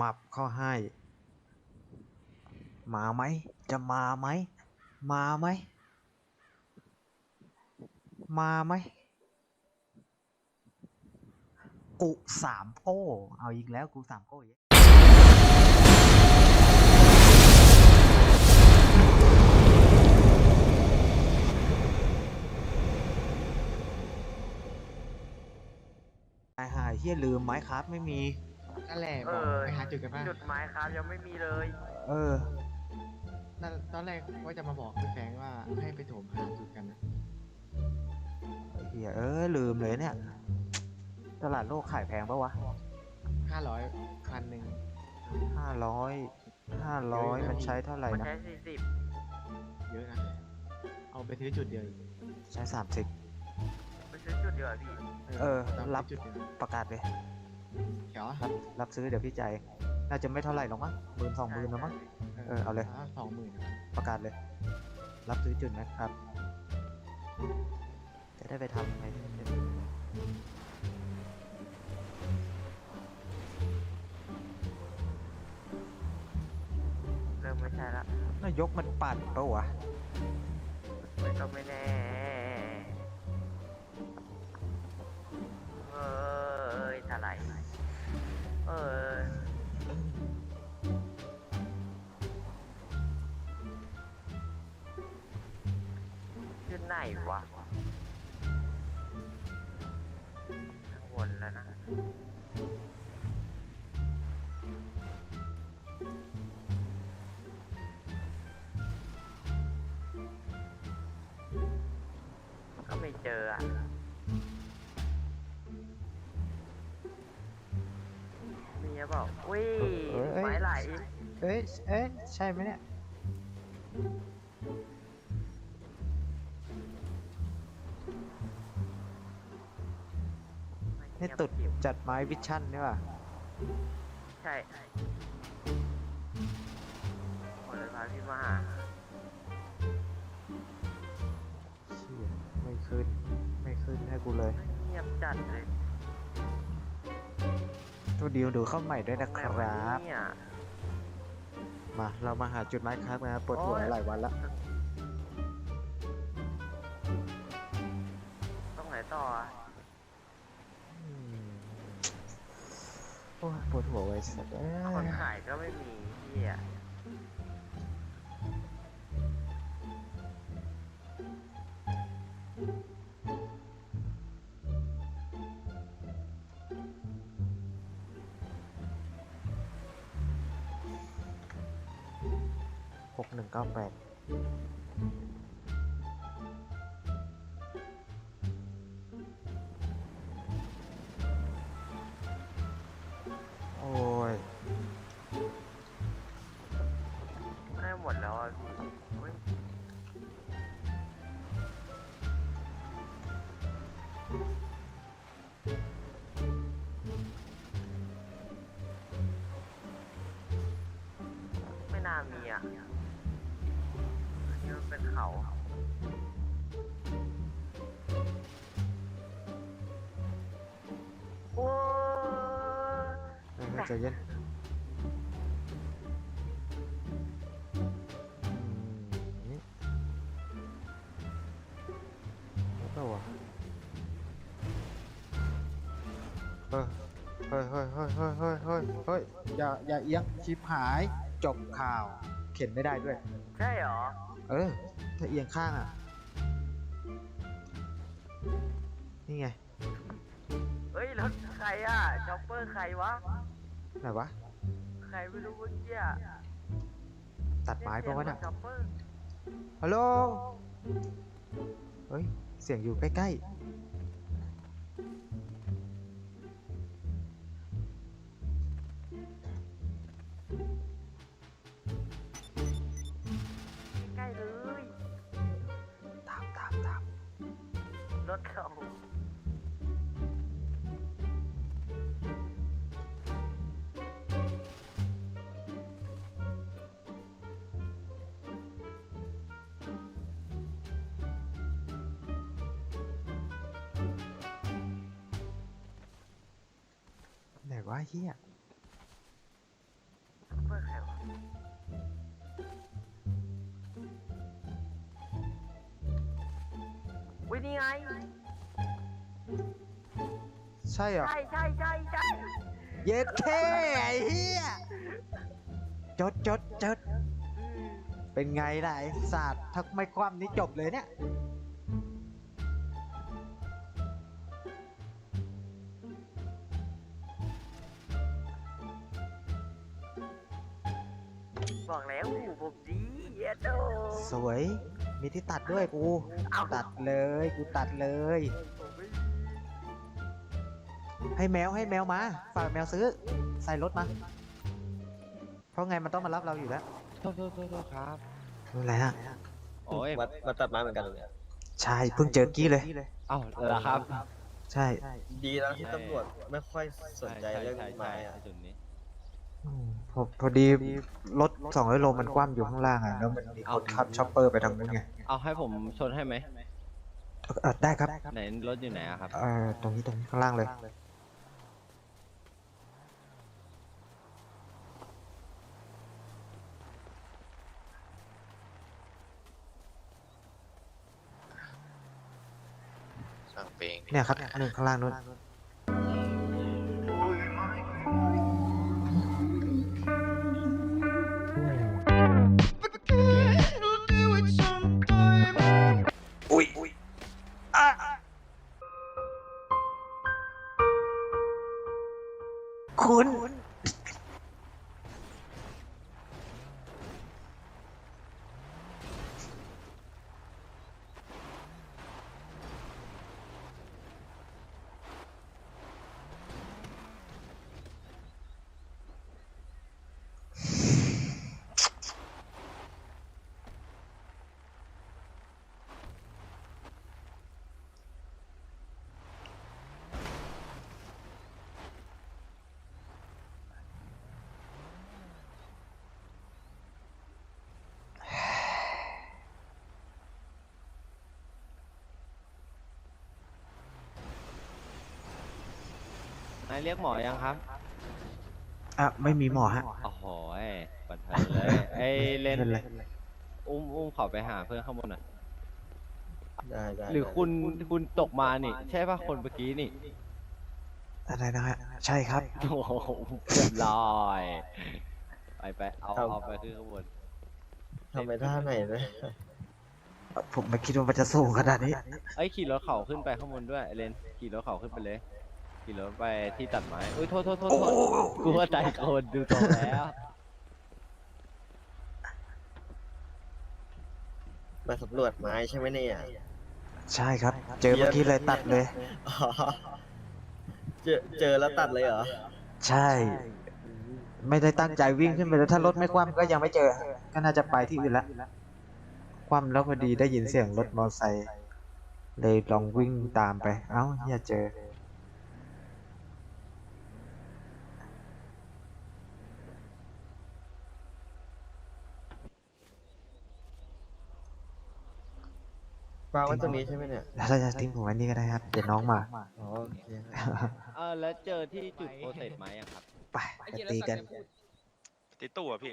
มับเข้าให้ มาไหม จะมาไหม มาไหม มาไหมกุสามโก้เอาอีกแล้วกูสามโก้อีกไอ้ห่าเฮียลืมไม้ครับไม่มี นั่นแหละเอบอกอไปหาจุดกันบ้างจุดไม้ครับยังไม่มีเลยเออ นั่นตอนแรกว่าจะมาบอกพี่แฟรงค์ว่าให้ไปโถมหาจุดกันนะเฮียเออลืมเลยเนี่ย ตลาดโลกขายแพงปะวะห้าร้อยพันหนึ่งห้าร้อยห้าร้อยเยอะนะมันใช้เท่าไหร่มันนะ ใช้สี่สิบเยอะนะ เอาไปซื้อจุดเดียวอีกใช้สามสิบไปซื้อจุดเดียวาพี่เออตามไปรับจุดเดียวประกาศเลย เขียวรับรับซื้อเดี๋ยวพี่จ่ายน่าจะไม่เท่าไหร่หรอกมั้งหมื่นสองหมื่นแล้วมั้ง เออเอาเลย สองหมื่นประกาศเลย รับซื้อจุดนะครับ จะได้ไปทำไงเริ่มไม่ใช่ละ นายกมันปั่นปะวะ มันก็ไม่แน่ ออจุดไหนวะข้างบนแล้วนะก็ไม่เจออะ มีหรือเปล่าอุ้ยเอ้ยเอ้ย ไม้ไหลเอ้ย เอ้ย ใช่ไหมเนี่ย นี่ตุดจัดไม้วิชั่นนี่ว่ะใช่หมดเลยพาพี่มาหาเชี่ยไม่ขึ้น ไม่ขึ้นให้กูเลย เงียบจัดเลย ตัวเดียวดูเข้าใหม่ด้วยนะคแม่รัวันบนี้เนี่ยมา เรามาหาจุดไม้ครับนะปวดหัวโอ้ยหลายวันละต้องไหนต่ออะอืมโอ้ยปวดหัวไว้สัตว์เอ้คนยขายก็ไม่มีพี่อะ หกหนึ่งเก้าแปด ใจเย็นอืมนี่แล้วก็วะเออเฮ้ยเฮ้ยเฮ้ยเฮ้ยเฮ้ยเฮ้ยเฮ้ยอย่าอย่าเอียงชิบหายจบข่าว เข็นไม่ได้ด้วย ใช่เหรอ เออ ถ้าเอียงข้างอะ นี่ไง เฮ้ยรถใครอะจ็อปเปอร์ใครวะ ไหนวะ ใครไม่รู้เมื่อกี้อะตัดไม้ปะวะเนี่เนี่ยยจ็อปเปอร์ฮัลโหล เฮ้ย เสียงอยู่ใกล้ใะเฮียวินี่ไง ใช่เหรอ ใช่ใช่ใช่ใช่เย็ดเท่ไอ้เฮียจดจดจด เป็นไงล่ะไอ้ศาสตร์ถ้าไม่คว่ำนี่จบเลยเนี่ย บอกแล้วหูผมดีเย็ดโดสวย มีที่ตัดด้วยกูเอาตัดเลย กูตัดเลย ให้แมวให้แมวมา ฝากแมวซื้อ ใส่รถมา เพราะไงมันต้องมารับเราอยู่แล้วโทษโทษโทษโทษครับอะไรฮะ โอ้ยมามาตัดไม้เหมือนกันเลยใช่ เพิ่งเจอกี้เลย เอ้าเหรอครับ ใช่ ดีแล้วที่ตำรวจไม่ค่อยสนใจเรื่องไม้อะจุดนี้อืม พอพอดีรถสองร้อยโลมันคว่ำอยู่ข้างล่างอะแล้วมันมีคนขับช็อปเปอร์ไปทางนู้นไงเอาให้ผมชนให้ไหมเออได้ครับไหนรถอยู่ไหนอะครับ เออตรงนี้ตรงนี้ข้างล่างเลยสั่งเพลงเนี่ยครับหนึ่งข้างล่างนู้น นายเรียกหมอยังครับอะไม่มีหมอฮะ โอ้โหยบันเทิงเลยไอ้เล่นไม่เป็นไร อุ้มอุ้มเขาไปหาเพื่อนข้างบนหน่อยได้ได้หรือคุณคุณตกมานี่ ใช่ป่ะคนเมื่อกี้นี่อะไรนะฮะใช่ครับ โอ้โหเรียบร้อยไปไปเอาเอาไปขึ้นข้างบนทำไมท่าไหนนะผมไม่คิดว่ามันจะสูงขนาดนี้ เอ้ยขี่รถเขาขึ้นไปข้างบนด้วยไอ้เลนขี่รถเขาขึ้นไปเลย ขี่รถไปที่ตัดไม้อุ้ยโทษโทษโทษโทษกูว่าใจโคนดูตรงแล้วมาสำรวจไม้ใช่ไหมเนี่ยใช่ครับ เจอเมื่อกี้เลยตัดเลย อ๋อเจอเจอแล้วตัดเลยเหรอ ใช่ ไม่ได้ตั้งใจวิ่งขึ้นไปแล้วถ้ารถไม่คว่ำก็ยังไม่เจอ ก็น่าจะไปที่อื่นละคว่ำแล้วพอดีได้ยินเสียงรถมอเตอร์ไซค์เลยลองวิ่งตามไป เอ้าเฮียเจอ วางไว้ตรงนี้ใช่ไหมเนี่ยแล้วถ้าจะทิ้งผมไว้นี่ก็ได้ครับ เดี๋ยวน้องมา อ๋อโอเคเออแล้วเจอที่จุดโปรเซสไหมอะครับ ไปไปตีกัน ติดตู้อะพี่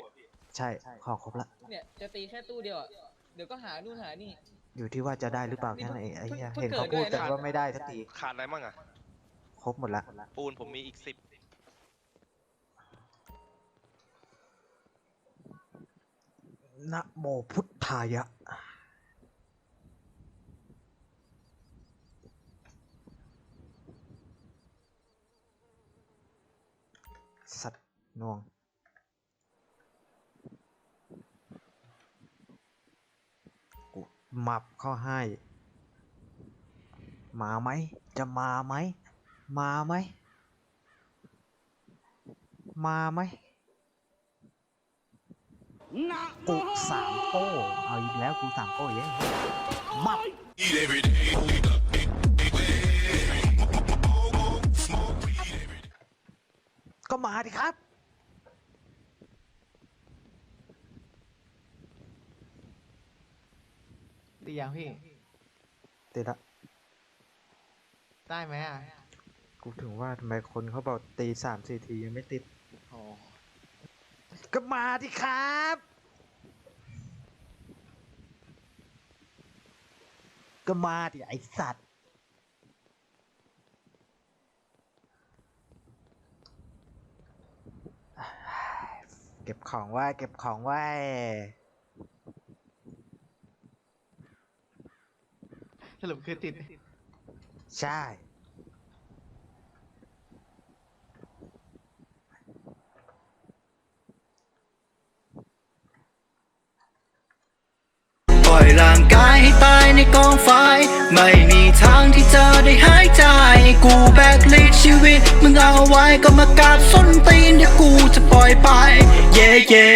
ใช่ ของครบละ เนี่ยจะตีแค่ตู้เดียวอะเดี๋ยวก็หานู่นหานี่ อยู่ที่ว่าจะได้หรือเปล่าแค่นั้นเองไอ้เหี้ยเพิ่งเห็นเขาเกิพูดดด้วยกันนะว่าไม่ได้สักทีขาดอะไรมั่งอะครบหมดละ ปูนผมมีอีกสิบนะโมพุทธายะ สัตว์ นวง กูมับเข้าให้ มาไหม จะมาไหม มาไหม มาไหมกูสามโป้เอาอีกแล้วกูสามโป้เย้มับก็มาดิครับ ยังพี่ ติดละได้ไหมอะกูถึงว่าทำไมคนเขาบอกตีสามสี่ทียังไม่ติด โอ้ก็มาดิครับ ก็มาดิไอสัตว์ เก็บของไว้ เก็บของไว้ รุปคือติด ใช่ ปล่อยร่างกายให้ตายในกองไฟ ไม่มีทางที่จะได้หายใจ กูแบกลิดชีวิต มึงเอาไว้ก็มากราบส้นตีนเดี๋ยวกูจะปล่อยไป เย่เย่